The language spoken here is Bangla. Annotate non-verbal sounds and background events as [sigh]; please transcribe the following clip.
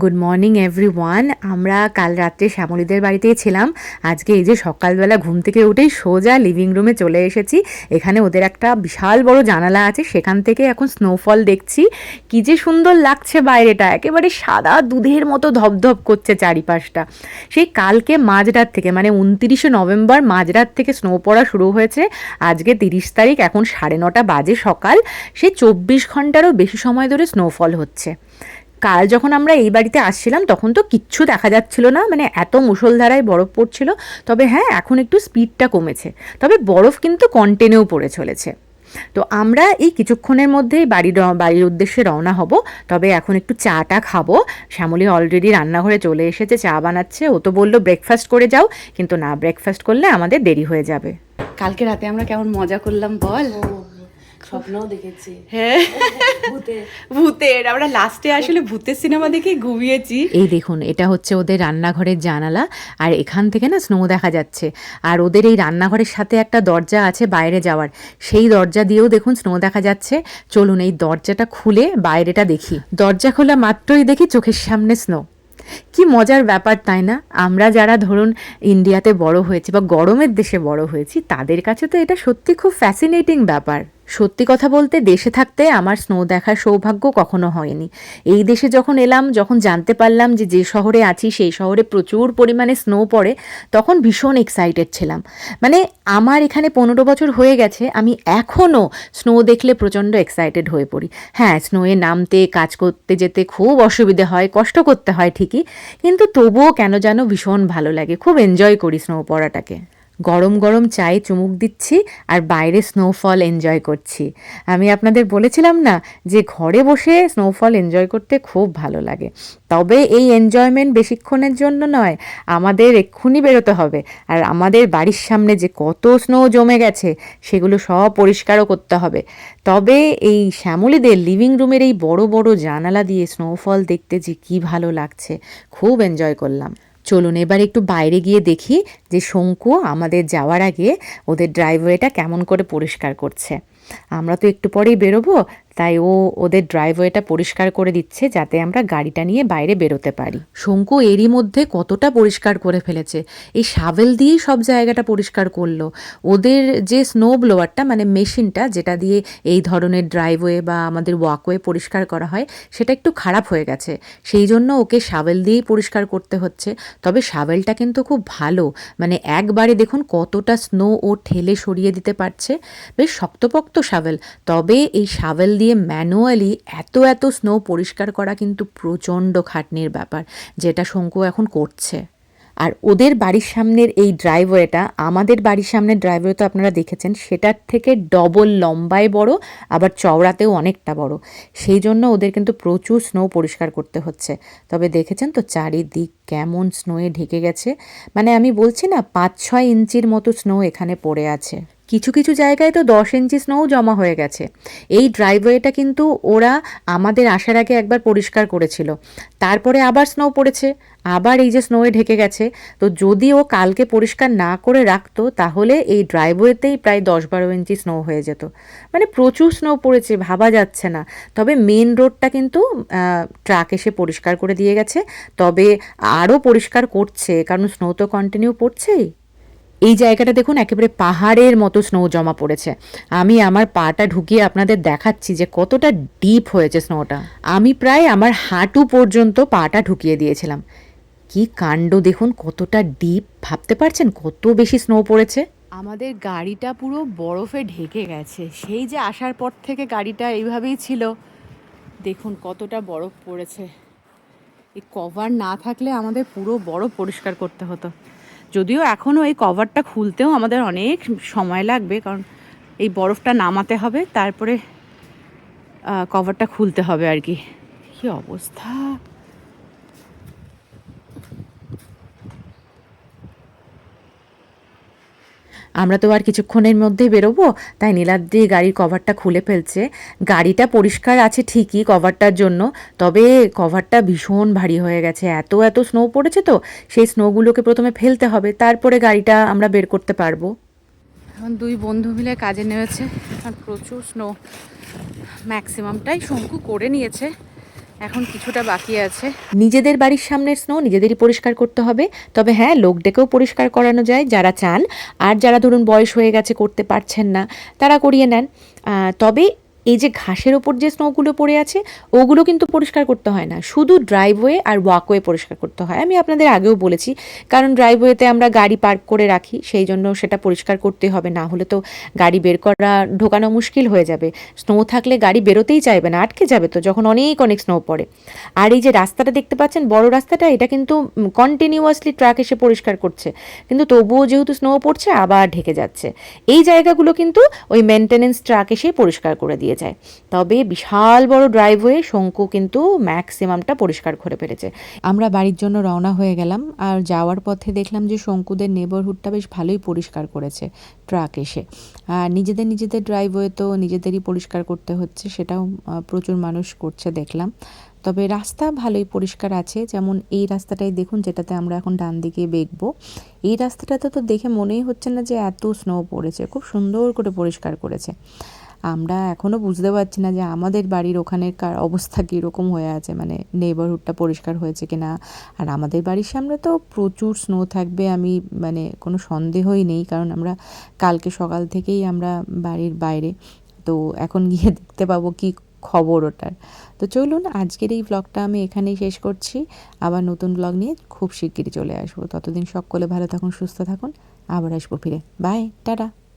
গুড মর্নিং এভরিওয়ান আমরা কাল রাত্রে শ্যামলীদের বাড়িতেই ছিলাম। আজকে এই যে সকালবেলা ঘুম থেকে উঠেই সোজা লিভিং রুমে চলে এসেছি। এখানে ওদের একটা বিশাল বড় জানালা আছে। সেখান থেকে এখন স্নোফল দেখছি। কি যে সুন্দর লাগছে বাইরেটা। একেবারে সাদা দুধের মতো ধপধপ করছে চারিপাশটা। সেই কালকে মাঝরাত থেকে মানে উনতিরিশে নভেম্বর মাঝরাত থেকে স্নো পড়া শুরু হয়েছে। আজকে তিরিশ তারিখ, এখন সাড়ে নটা বাজে সকাল। সে চব্বিশ ঘন্টারও বেশি সময় ধরে স্নোফল হচ্ছে। কাল যখন আমরা এই বাড়িতে আসছিলাম তখন তো কিচ্ছু দেখা যাচ্ছিল না। মানে এত মুষলধারায় বরফ পড়ছিল। তবে হ্যাঁ এখন একটু স্পিডটা কমেছে। তবে বরফ কিন্তু কন্টেনেও পড়ে চলেছে। তো আমরা এই কিছুক্ষণের মধ্যেই বাড়ির র- বাড়ির উদ্দেশ্যে রওনা হব। তবে এখন একটু চাটা খাব। শ্যামলী অলরেডি রান্নাঘরে চলে এসেছে চা বানাচ্ছে। ও তো বলল ব্রেকফাস্ট করে যাও। কিন্তু না ব্রেকফাস্ট করলে আমাদের দেরি হয়ে যাবে। কালকে রাতে আমরা কেমন মজা করলাম বল। স্বপ্নও দেখেছি। হ্যাঁ। ভূতের। আমরা লাস্টে আসলে ভূতের সিনেমা দেখে ঘুমিয়েছি। এই দেখুন এটা হচ্ছে ওদের রান্নাঘরের জানালা আর এখান থেকে না স্নো দেখা যাচ্ছে। আর ওদের এই রান্নাঘরের সাথে একটা দরজা আছে বাইরে যাওয়ার। সেই দরজা দিয়েও দেখুন স্নো দেখা যাচ্ছে। চলুন এই দরজাটা খুলে বাইরেটা দেখি। দরজা খোলা মাত্রই দেখি চোখের সামনে স্নো কি মজার ব্যাপার তাই না? আমরা যারা ধরুন ইন্ডিয়াতে বড় হয়েছি বা গরমের দেশে বড় হয়েছি তাদের কাছে তো এটা সত্যি খুব ফ্যাসিনেটিং ব্যাপার। সত্যি কথা বলতে দেশে থাকতে আমার স্নো দেখার সৌভাগ্য কখনো হয়নি। এই দেশে যখন এলাম, যখন জানতে পারলাম যে যে শহরে আছি, সেই শহরে প্রচুর পরিমাণে স্নো পড়ে, তখন ভীষণ এক্সাইটেড ছিলাম। মানে আমার এখানে পনেরো বছর হয়ে গেছে, আমি এখনও স্নো দেখলে প্রচণ্ড এক্সাইটেড হয়ে পড়ি। হ্যাঁ স্নোয়ে নামতে, কাজ করতে যেতে খুব অসুবিধে হয়, কষ্ট করতে হয় ঠিকই, কিন্তু তবুও কেন যেন ভীষণ ভালো লাগে, খুব এনজয় করি স্নো পড়াটাকে। গরম গরম চায়ে চুমুক দিচ্ছি আর বাইরে স্নোফল এনজয় করছি। আমি আপনাদের বলেছিলাম না যে ঘরে বসে স্নোফল এনজয় করতে খুব ভালো লাগে। তবে এই এনজয়মেন্ট বেশিক্ষণের জন্য নয়, আমাদের এক্ষুনি বেরোতে হবে। আর আমাদের বাড়ির সামনে যে কত স্নো জমে গেছে, সেগুলো সব পরিষ্কারও করতে হবে। তবে এই শ্যামলীদের লিভিং রুমের এই বড় বড় জানালা দিয়ে স্নোফল দেখতে যে কি ভালো লাগছে, খুব এনজয় করলাম। চলুন এবার একটু বাইরে গিয়ে দেখি যে শঙ্কু আমাদের যাওয়ার আগে ওদের ড্রাইভওয়েটা কেমন করে পরিষ্কার করছে। আমরা তো একটু পরেই বেরোবো তাই ও ওদের ড্রাইভওয়েটা পরিষ্কার করে দিচ্ছে যাতে আমরা গাড়িটা নিয়ে বাইরে বেরোতে পারি। শঙ্কু এরই মধ্যে কতটা পরিষ্কার করে ফেলেছে। এই শাভেল দিয়েই সব জায়গাটা পরিষ্কার করল। ওদের যে স্নো ব্লোয়ারটা মানে মেশিনটা, যেটা দিয়ে এই ধরনের ড্রাইভওয়ে বা আমাদের ওয়াকওয়ে পরিষ্কার করা হয়, সেটা একটু খারাপ হয়ে গেছে। সেই জন্য ওকে শাভেল দিয়েই পরিষ্কার করতে হচ্ছে। তবে শাভেলটা কিন্তু খুব ভালো। মানে একবারে দেখুন কতটা স্নো ও ঠেলে সরিয়ে দিতে পারছে। বেশ শক্তপোক্ত শাভেল তবে এই শাভেল দিয়ে ম্যানুয়ালি এত এত স্নো পরিষ্কার করা কিন্তু প্রচণ্ড খাটনির ব্যাপার, যেটা শঙ্কু এখন করছে। আর ওদের বাড়ির সামনের এই ড্রাইভওয়েটা আমাদের বাড়ির সামনের ড্রাইভওয়ে তো আপনারা দেখেছেন, সেটার থেকে ডবল লম্বায় বড়, আবার চওড়াতেও অনেকটা বড়। সেই জন্য ওদের কিন্তু প্রচুর স্নো পরিষ্কার করতে হচ্ছে। তবে দেখেছেন তো চারিদিক কেমন স্নোয়ে ঢেকে গেছে? মানে আমি বলছি না পাঁচ ছয় ইঞ্চির মতো স্নো এখানে পড়ে আছে। কিছু কিছু জায়গায় তো দশ ইঞ্চি স্নোও জমা হয়ে গেছে। এই ড্রাইভওয়েটা কিন্তু ওরা আমাদের আসার আগে একবার পরিষ্কার করেছিল। তারপরে আবার স্নো পড়েছে, আবার এই যে স্নোয়ে ঢেকে গেছে। তো যদি ও কালকে পরিষ্কার না করে রাখতো, তাহলে এই ড্রাইভওয়েতেই প্রায় দশ বারো ইঞ্চি স্নো হয়ে যেত। মানে প্রচুর স্নো পড়েছে, ভাবা যাচ্ছে না। তবে মেন রোডটা কিন্তু ট্রাক এসে পরিষ্কার করে দিয়ে গেছে। তবে আরও পরিষ্কার করছে, কারণ স্নো তো কন্টিনিউ পড়ছেই। এই জায়গাটা দেখুন, একেবারে পাহাড়ের মতো স্নো জমা পড়েছে। আমি আমার পাটা ঢুকিয়ে আপনাদের দেখাচ্ছি যে কতটা ডিপ হয়েছে স্নোটা আমি প্রায় আমার হাঁটু পর্যন্ত পাটা ঢুকিয়ে দিয়েছিলাম। কি কাণ্ড দেখুন, কতটা ডিপ ভাবতে পারছেন কত বেশি স্নো পড়েছে? আমাদের গাড়িটা পুরো বরফে ঢেকে গেছে। সেই যে আসার পর থেকে গাড়িটা এইভাবেই ছিল। দেখুন কতটা বরফ পড়েছে। এই কভার না থাকলে আমাদের পুরো বরফ পরিষ্কার করতে হতো। যদিও এখনও এই কভারটা খুলতেও আমাদের অনেক সময় লাগবে, কারণ এই বরফটা নামাতে হবে, তারপরে কভারটা খুলতে হবে আর কি। কী অবস্থা? আমরা তো আর কিছুক্ষণের মধ্যেই বেরোবো। তাই নীলাদ্রি গাড়ির কভারটা খুলে ফেলছে। গাড়িটা পরিষ্কার আছে ঠিকই কভারটার জন্য, তবে কভারটা ভীষণ ভারী হয়ে গেছে। এত এত স্নো পড়েছে তো, সেই স্নোগুলোকে প্রথমে ফেলতে হবে, তারপরে গাড়িটা আমরা বের করতে পারব। এখন দুই বন্ধু মিলে কাজে নেমেছে, আর প্রচুর স্নো ম্যাক্সিমামটাই শঙ্কু করে নিয়েছে। এখন কিছুটা বাকি আছে। নিজেদের বাড়ির সামনের স্নো নিজেদেরই পরিষ্কার করতে হবে। তবে হ্যাঁ লোক ডেকেও পরিষ্কার করানো যায়, যারা চান। আর যারা ধরুন বয়স হয়ে গেছে, করতে পারছেন না, তারা করিয়ে নেন। তবে এই যে ঘাসের ওপর যে স্নোগুলো পড়ে আছে, ওগুলো কিন্তু পরিষ্কার করতে হয় না। শুধু ড্রাইভওয়ে আর ওয়াকওয়ে পরিষ্কার করতে হয়। আমি আপনাদের আগেও বলেছি, কারণ ড্রাইভওয়েতে আমরা গাড়ি পার্ক করে রাখি, সেই জন্য সেটা পরিষ্কার করতে হবে। না হলে তো গাড়ি বের করা, ঢোকানো মুশকিল হয়ে যাবে। স্নো থাকলে গাড়ি বেরোতেই চাইবে না, আটকে যাবে তো, যখন অনেক অনেক স্নো পড়ে। আর এই যে রাস্তাটা দেখতে পাচ্ছেন, বড় রাস্তাটা, এটা কিন্তু কন্টিনিউয়াসলি ট্রাক এসে পরিষ্কার করছে। কিন্তু তবুও যেহেতু স্নো পড়ছে, আবার ঢেকে যাচ্ছে। এই জায়গাগুলো কিন্তু ওই মেনটেনেন্স ট্রাক এসে পরিষ্কার করে দিয়ে যায়। তবে বিশাল বড় ড্রাইভওয়ে শঙ্কু কিন্তু ম্যাক্সিমামটা পরিষ্কার করে ফেলেছে। আমরা বাড়ির জন্য রওনা হয়ে গেলাম আর যাওয়ার পথে দেখলাম যে শঙ্কুদের নেবারহুডটা বেশ ভালোই পরিষ্কার করেছে ট্রাক এসে। আর নিজেদের নিজেদের ড্রাইভওয়ে তো নিজেদেরই পরিষ্কার করতে হচ্ছে, সেটাও প্রচুর মানুষ করছে দেখলাম। তবে রাস্তা ভালোই পরিষ্কার আছে, যেমন এই রাস্তাটাই দেখুন যেটাতে আমরা এখন ডান দিকে বেঁকবো। এই রাস্তাটাতে তো দেখে মনেই হচ্ছে না যে এত স্নো পড়েছে, খুব সুন্দর করে পরিষ্কার করেছে। আমরা এখনও বুঝতে পারছি না যে আমাদের বাড়ির ওখানের কার অবস্থা কীরকম হয়ে আছে মানে নেবারহুডটা পরিষ্কার হয়েছে কি না আর আমাদের বাড়ির সামনে তো প্রচুর স্নো থাকবে, আমি মানে কোনো সন্দেহই নেই, কারণ আমরা কালকে সকাল থেকেই আমরা বাড়ির বাইরে। তো এখন গিয়ে [laughs] দেখতে পাবো কি খবর ওটার। তো চলুন, আজকের এই ব্লগটা আমি এখানেই শেষ করছি। আবার নতুন ব্লগ নিয়ে খুব শিগগিরই চলে আসব। ততদিন সকলে ভালো থাকুন, সুস্থ থাকুন। আবার আসব ফিরে। Bye tata.